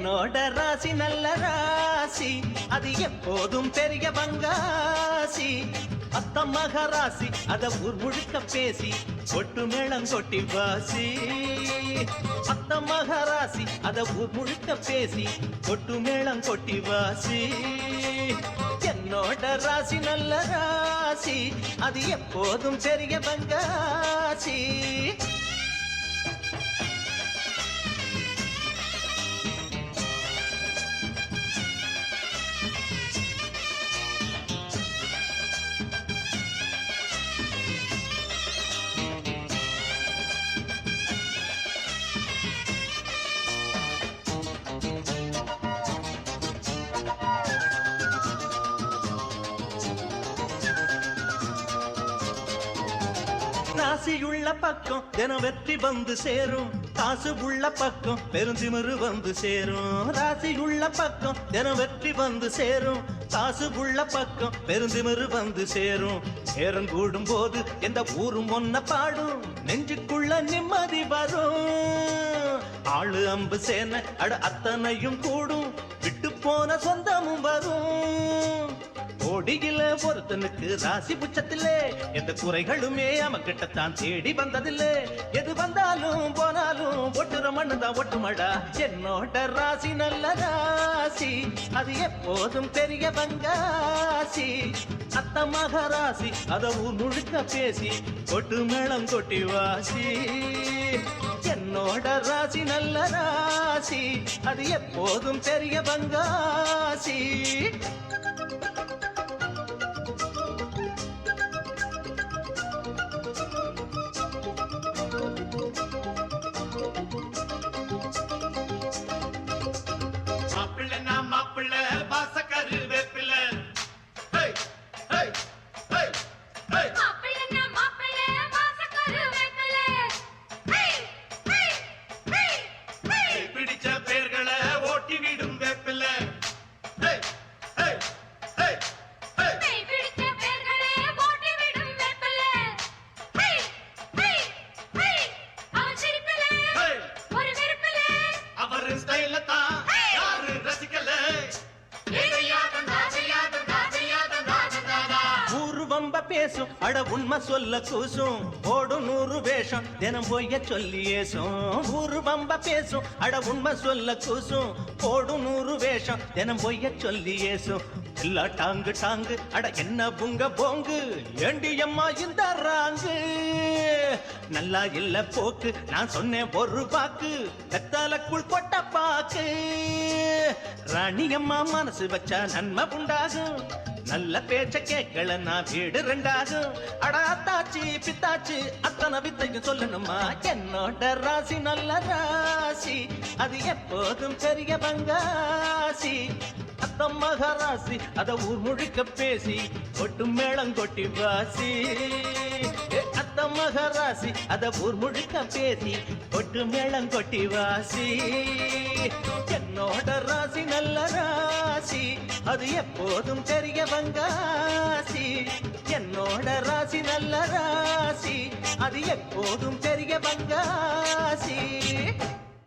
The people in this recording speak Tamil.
என்னோட ராசி நல்ல ராசி. அது எப்போதும் பெரிய பங்காசி. அத்த மகராசி அத ஊர் முழுக்க பேசி கொட்டு மேளம் கொட்டி வாசி. அத்த மகராசி அத ஊர் முழுக்க பேசி கொட்டு மேளம் கொட்டி வாசி. என்னோட ராசி நல்ல ராசி அது எப்போதும் பெரிய பங்காசி. ராசியுள்ள பக்கம் தினம் வெற்றி வந்து சேரும். காசு உள்ள பக்கம் பெருந்திமிரு வந்து சேரும். ராசியுள்ள பக்கம் தினம் வெற்றி வந்து சேரும். காசு உள்ள பக்கம் பெருந்திமிரு வந்து சேரும். நேரம் கூடும் போது எந்த ஊரும் ஒன்ன பாடும். நெஞ்சுக்குள்ள நிம்மதி வரும். ஆளு அம்பு சேன அட அத்தனையும் கூடும். விட்டு போன சொந்தமும் வரும். கோடியில ஒருத்தனுக்கு ராசி புச்சத்திலே எந்த குறைகளுமே அவன்கிட்ட தான் தேடி வந்ததில்லை. எது வந்தாலும் போனாலும் ஒட்டுற மண்ணு தான் ஒட்டுமடா என்னோட ராசி நல்ல ராசி. அது எப்போதும் பெரிய பங்காசி. அத்த மகராசி அத முழுக்க பேசி கொட்டு மேளம் கொட்டி வாசி. என்னோட ராசி நல்ல ராசி. அது எப்போதும் பெரிய பங்காசி. பேசும். அட உண்மை சொல்ல கூசும். ஓடும் நூறு வேஷம். தினம் பொய்ய சொல்லி ஏசும். ஊரு பம்ப பேசும். அட உண்மை சொல்ல கூசும். ஓடும் நூறு வேஷம். தினம் பொய்ய சொல்லி ஏசும். எல்லா டாங்கு டாங்கு. அட என்ன புங்க போங்கு. ஏண்டி அம்மா இந்த ராங்கு? நல்லா இல்ல போக்கு. நான் சொன்னேன் ஒரு பாக்கு வெத்தாலக்குள் கொட்ட பாக்கு. ராணி அம்மா மனசு வச்சா நன்மை உண்டாகும். நல்ல பேச்ச கேட்கல நான் வீடு ரெண்டாகும் அடா அத்தாச்சி பித்தாச்சி அத்தனை வித்தைக்கு சொல்லணுமா? என்னோட ராசி நல்ல ராசி. அது எப்போதும் பெரிய பங்காசி. அத்த மகராசி அத ஊர் முழுக்க பேசி கொட்டும் மேளம் கொட்டி வாசி. அத்த மகராசி அத ஊர் முழுக்க பேசி கொட்டு மேளம் கொட்டி வாசி. என்னோட ராசி நல்ல ராசி அது எப்போதும் பெரிய பங்காசி. என்னோட ராசி நல்ல ராசி அது எப்போதும் பெரிய பங்காசி.